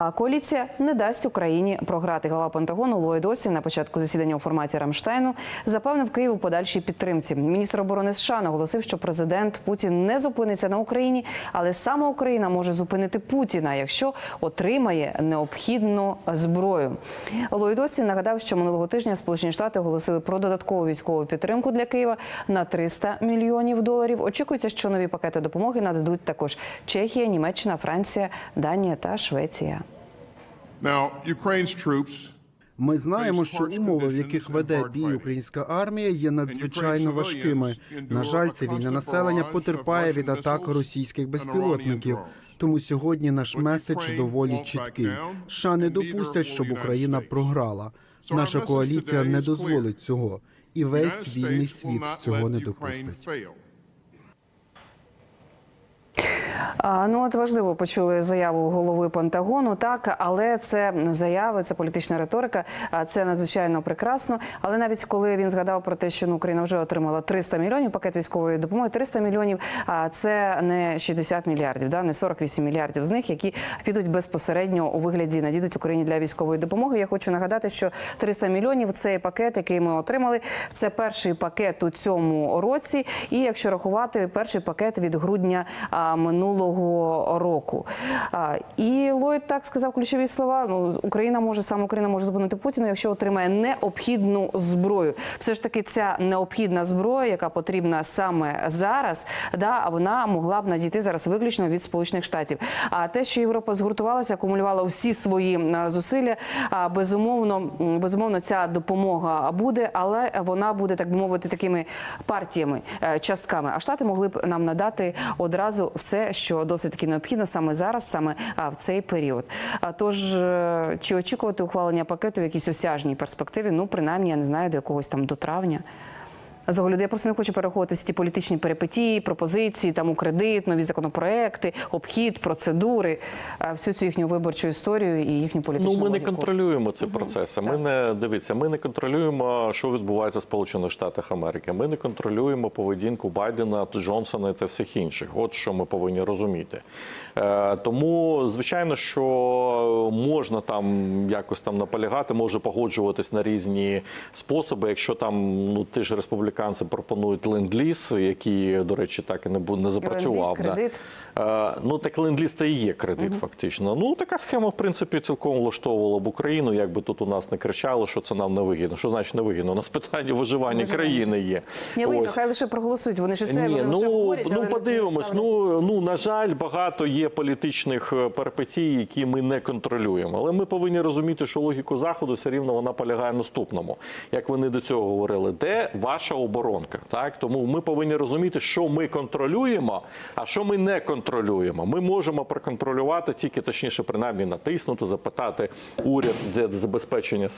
А коаліція не дасть Україні програти. Глава Пентагону Ллойд Остін на початку засідання у форматі Рамштайну запевнив Київ у подальшій підтримці. Міністр оборони США наголосив, що президент Путін не зупиниться на Україні, але саме Україна може зупинити Путіна, якщо отримає необхідну зброю. Ллойд Остін нагадав, що минулого тижня Сполучені Штати оголосили про додаткову військову підтримку для Києва на 300 мільйонів доларів. Очікується, що нові пакети допомоги нададуть також Чехія, Німеччина, Франція, Данія та Швеція. Ми знаємо, що умови, в яких веде бій українська армія, є надзвичайно важкими. На жаль, цивільне населення потерпає від атак російських безпілотників. Тому сьогодні наш меседж доволі чіткий. США не допустять, щоб Україна програла. Наша коаліція не дозволить цього, і весь вільний світ цього не допустить. Ну от важливо почули заяву голови Пентагону, так але це заяви, це політична риторика. Це надзвичайно прекрасно. Але навіть коли він згадав про те, що ну, Україна вже отримала 300 мільйонів пакет військової допомоги, 300 мільйонів. А це не 60 мільярдів, да не 48 мільярдів з них, які підуть безпосередньо у вигляді надійдуть Україні для військової допомоги. Я хочу нагадати, що 300 мільйонів цей пакет, який ми отримали, це перший пакет у цьому році. І якщо рахувати, перший пакет від грудня а, минулого року. І Ллойд так сказав ключові слова. Ну Україна може саме Україна може зупинити Путіна, якщо отримає необхідну зброю. Все ж таки, ця необхідна зброя, яка потрібна саме зараз, да, вона могла б надійти зараз виключно від Сполучених Штатів. А те, що Європа згуртувалася, акумулювала всі свої зусилля, безумовно, безумовно, ця допомога буде, але вона буде так би мовити такими партіями, е, частками. А штати могли б нам надати одразу все, що досить таки необхідно саме зараз, саме а, в цей період. А тож е, чи очікувати ухвалення пакету в якійсь осяжній перспективі? Ну, принаймні, я не знаю, до якогось там до травня. З я просто не хочу переходити всі ті політичні перипетії, пропозиції, там у кредит, нові законопроекти, обхід, процедури, всю цю їхню виборчу історію і їхню політичну Ну, ми не контролюємо ці процеси. Ми не дивіться, ми не контролюємо, що відбувається в Сполучених Штатах Америки. Ми не контролюємо поведінку Байдена, Джонсона та всіх інших. От що ми повинні розуміти. Е, тому, звичайно, що можна там якось там наполягати, може погоджуватись на різні способи. Якщо там ну ті ж республіканці пропонують ленд-ліз, який, до речі, так і не не запрацював. Ленд-ліз, да. кредит. Е, Ну так ленд-ліз це і є кредит, фактично. Ну така схема, в принципі, цілком влаштовувала б Україну. Якби тут у нас не кричали, що це нам не вигідно. Що значить не вигідно? У нас питання виживання країни є. Не Ось. хай лише проголосують. Вони ж це Ні, вони ну, лише говорять, але ну не подивимось. Ну, ну на жаль, багато є політичних е, перипетій, які ми не контролюємо. Але ми повинні розуміти, що логіку заходу все рівно вона полягає наступному. Як вони до цього говорили, де ваша оборонка? Так тому ми повинні розуміти, що ми контролюємо, а що ми не контролюємо. Ми можемо проконтролювати тільки точніше, принаймні натиснути, запитати уряд для забезпечення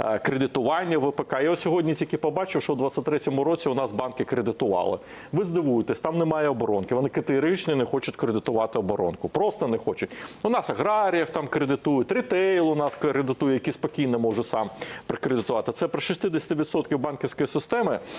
е, кредитування ВПК. Я сьогодні тільки побачив, що у 23-му році у нас банки кредитували. Ви здивуєтесь, там немає оборонки. Вони категорично не хочуть кредитувати оборонку. Просто не хочуть. У нас аграріїв там кредитують, ритейл у нас кредитує, який спокійно може сам прикредитувати. Це при 60% банківської системи.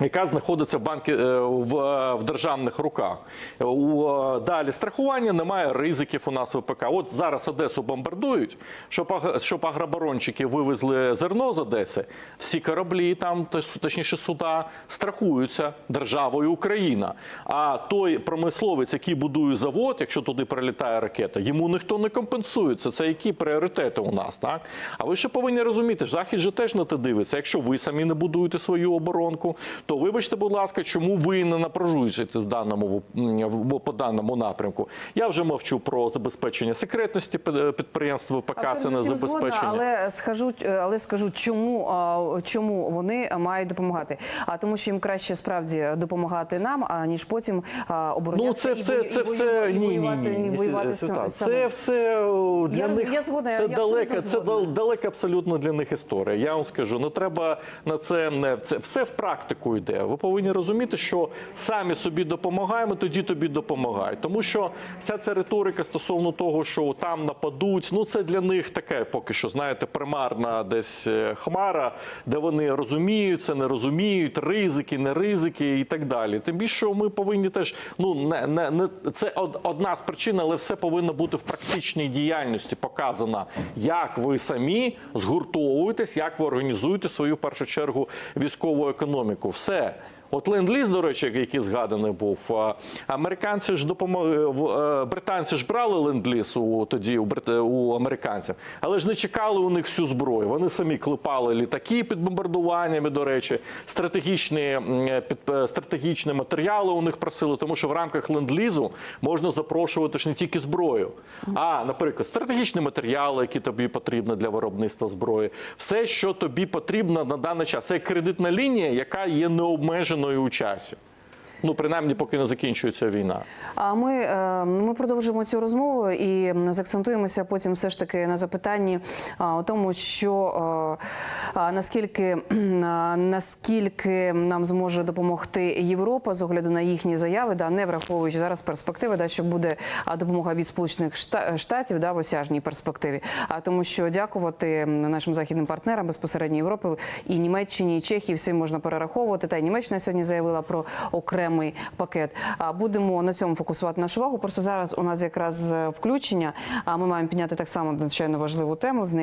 Яка знаходиться в банки е, в, е, в державних руках. У е, далі страхування немає ризиків у нас ВПК. От зараз Одесу бомбардують, щоб щоб агробарончики вивезли зерно з Одеси. Всі кораблі там, точніше суда, страхуються державою Україна. А той промисловець, який будує завод, якщо туди прилітає ракета, йому ніхто не компенсується. Це які пріоритети у нас, так? А ви ще повинні розуміти, захід же теж на те дивиться. Якщо ви самі не будуєте свою оборонку, то вибачте, будь ласка, чому ви не напружуєте в даному по даному напрямку? Я вже мовчу про забезпечення секретності під- підприємств ВПК. Це не з цим згодна, але скажу, але скажу, чому чому вони мають допомагати? А тому, що їм краще справді допомагати нам, аніж потім а, оборонятися Ну, це і все, вою- це і все і ні, ні, воювати, ні, і ні, воювати саме. Це все для Я них. я згодна, це я далека, це дал- далека абсолютно для них історія. Я вам скажу, не треба на це не це все в практику риторику йде. Ви повинні розуміти, що самі собі допомагаємо, тоді тобі допомагають. Тому що вся ця риторика стосовно того, що там нападуть, ну це для них таке поки що, знаєте, примарна десь е, хмара, де вони розуміються, не розуміють, ризики, не ризики і так далі. Тим більше ми повинні теж ну не, не, не це од- одна з причин, але все повинно бути в практичній діяльності показано, як ви самі згуртовуєтесь, як ви організуєте свою в першу чергу військову економіку. Все. От ленд-ліз, до речі, який згаданий був, американці ж допомогли, в- е, британці ж брали ленд-ліз у тоді у, брит- у американців, але ж не чекали у них всю зброю. Вони самі клепали літаки під бомбардуваннями. До речі, стратегічні е, під е, стратегічні матеріали у них просили, тому що в рамках ленд-лізу можна запрошувати ж не тільки зброю, а, наприклад, стратегічні матеріали, які тобі потрібні для виробництва зброї, все, що тобі потрібно на даний час. Це кредитна лінія, яка є необмеженою у часі. Ну, принаймні, поки не закінчується війна. А ми, е, ми продовжимо цю розмову і заакцентуємося потім все ж таки на запитанні у тому, що е, наскільки, наскільки нам зможе допомогти Європа з огляду на їхні заяви, да, не враховуючи зараз перспективи, да, що буде допомога від Сполучених Шта- Штатів да, в осяжній перспективі. А тому, що дякувати нашим західним партнерам безпосередньо Європи і Німеччині, і Чехії всім можна перераховувати. Та й Німеччина сьогодні заявила про окремий пакет. Будемо на цьому фокусувати нашу увагу. Просто зараз у нас якраз е, включення. А ми маємо підняти так само надзвичайно важливу тему. З нею